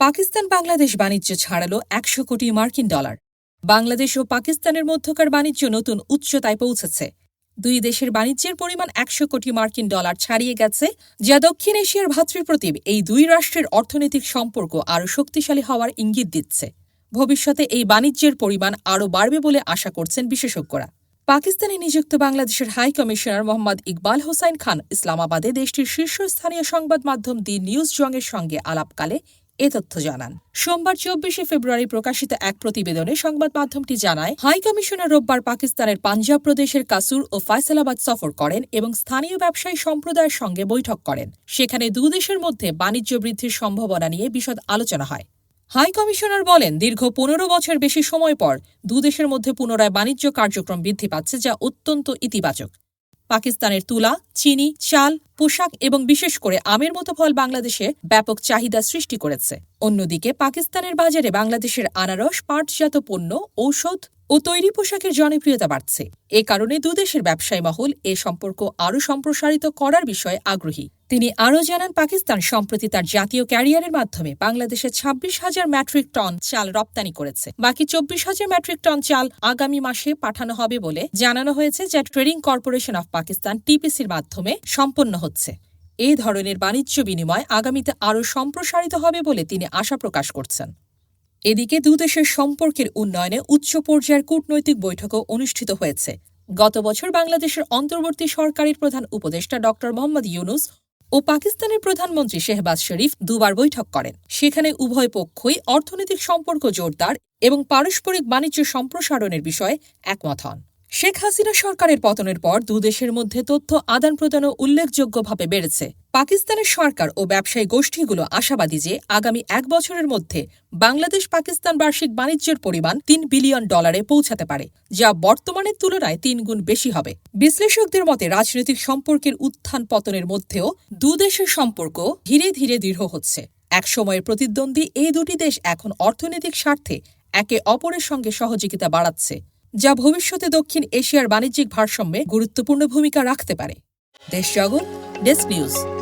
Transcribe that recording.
পাকিস্তান বাংলাদেশ বাণিজ্য ছাড়ালো একশো কোটি মার্কিন ডলার। বাংলাদেশ ও পাকিস্তানের মধ্যকার বাণিজ্য নতুন উচ্চতায় পৌঁছেছে। দুই দেশের বাণিজ্যের পরিমাণ একশো কোটি মার্কিন ডলার ছাড়িয়ে গেছে, যা দক্ষিণ এশিয়ার ভ্রাতৃপ্রতিম এই দুই রাষ্ট্রের অর্থনৈতিক সম্পর্ক আরও শক্তিশালী হওয়ার ইঙ্গিত দিচ্ছে। ভবিষ্যতে এই বাণিজ্যের পরিমাণ আরও বাড়বে বলে আশা করছেন বিশেষজ্ঞরা। পাকিস্তানে নিযুক্ত বাংলাদেশের হাই কমিশনার মোহাম্মদ ইকবাল হোসাইন খান ইসলামাবাদে দেশটির শীর্ষস্থানীয় সংবাদ মাধ্যম দি নিউজ জংয়ের সঙ্গে আলাপকালে এ তথ্য জানান। সোমবার চব্বিশে ফেব্রুয়ারি প্রকাশিত এক প্রতিবেদনে সংবাদ মাধ্যমটি জানায়, হাই কমিশনার রোববার পাকিস্তানের পাঞ্জাব প্রদেশের কাসুর ও ফয়সালাবাদ সফর করেন এবং স্থানীয় ব্যবসায়ী সম্প্রদায়ের সঙ্গে বৈঠক করেন। সেখানে দুদেশের মধ্যে বাণিজ্য বৃদ্ধির সম্ভাবনা নিয়ে বিশদ আলোচনা হয়। হাই কমিশনার বলেন, দীর্ঘ পনেরো বছর বেশি সময় পর দুদেশের মধ্যে পুনরায় বাণিজ্য কার্যক্রম বৃদ্ধি পাচ্ছে, যা অত্যন্ত ইতিবাচক। পাকিস্তানের তুলা, চিনি, চাল, পোশাক এবং বিশেষ করে আমের মতো ফল বাংলাদেশে ব্যাপক চাহিদা সৃষ্টি করেছে। অন্যদিকে পাকিস্তানের বাজারে বাংলাদেশের আনারস, পাটজাত পণ্য, ঔষধ ও তৈরি পোশাকের জনপ্রিয়তা বাড়ছে। এ কারণে দুদেশের ব্যবসায়ী মহল এ সম্পর্ক আরও সম্প্রসারিত করার বিষয়ে আগ্রহী। তিনি আরও জানান, পাকিস্তান সম্প্রতি তার জাতীয় ক্যারিয়ারের মাধ্যমে বাংলাদেশে ছাব্বিশ হাজার মেট্রিক টন চাল রপ্তানি করেছে। বাকি চব্বিশ হাজার মেট্রিক টন চাল আগামী মাসে পাঠানো হবে বলে জানানো হয়েছে যা ট্রেডিং কর্পোরেশন অফ পাকিস্তান টিপিসির মাধ্যমে সম্পন্ন হচ্ছে। এ ধরনের বাণিজ্য বিনিময় আগামীতে আরও সম্প্রসারিত হবে বলে তিনি আশা প্রকাশ করছেন। এদিকে দুদেশের সম্পর্কের উন্নয়নে উচ্চ পর্যায়ের কূটনৈতিক বৈঠকও অনুষ্ঠিত হয়েছে। গত বছর বাংলাদেশের অন্তর্বর্তী সরকারের প্রধান উপদেষ্টা ড মোহাম্মদ ইউনুস ও পাকিস্তানের প্রধানমন্ত্রী শেহবাজ শরীফ দুবার বৈঠক করেন। সেখানে উভয় পক্ষই অর্থনৈতিক সম্পর্ক জোরদার এবং পারস্পরিক বাণিজ্য সম্প্রসারণের বিষয়ে একমত হন। শেখ হাসিনা সরকারের পতনের পর দুদেশের মধ্যে তথ্য আদান প্রদানও উল্লেখযোগ্যভাবে বেড়েছে। পাকিস্তানের সরকার ও ব্যবসায়ী গোষ্ঠীগুলো আশাবাদী যে আগামী এক বছরের মধ্যে বাংলাদেশ পাকিস্তান বার্ষিক বাণিজ্যের পরিমাণ তিন বিলিয়ন ডলারে পৌঁছাতে পারে, যা বর্তমানের তুলনায় তিন গুণ বেশি হবে। বিশ্লেষকদের মতে, রাজনৈতিক সম্পর্কের উত্থান পতনের মধ্যেও দুদেশের সম্পর্ক ধীরে ধীরে দৃঢ় হচ্ছে। একসময়ের প্রতিদ্বন্দ্বী এই দুটি দেশ এখন অর্থনৈতিক স্বার্থে একে অপরের সঙ্গে সহযোগিতা বাড়াচ্ছে। যা ভবিষ্যতে দক্ষিণ এশিয়ার বাণিজ্যিক ভারসাম্যে গুরুত্বপূর্ণ ভূমিকা রাখতে পারে। দেশ জগৎ ডেস্ক নিউজ।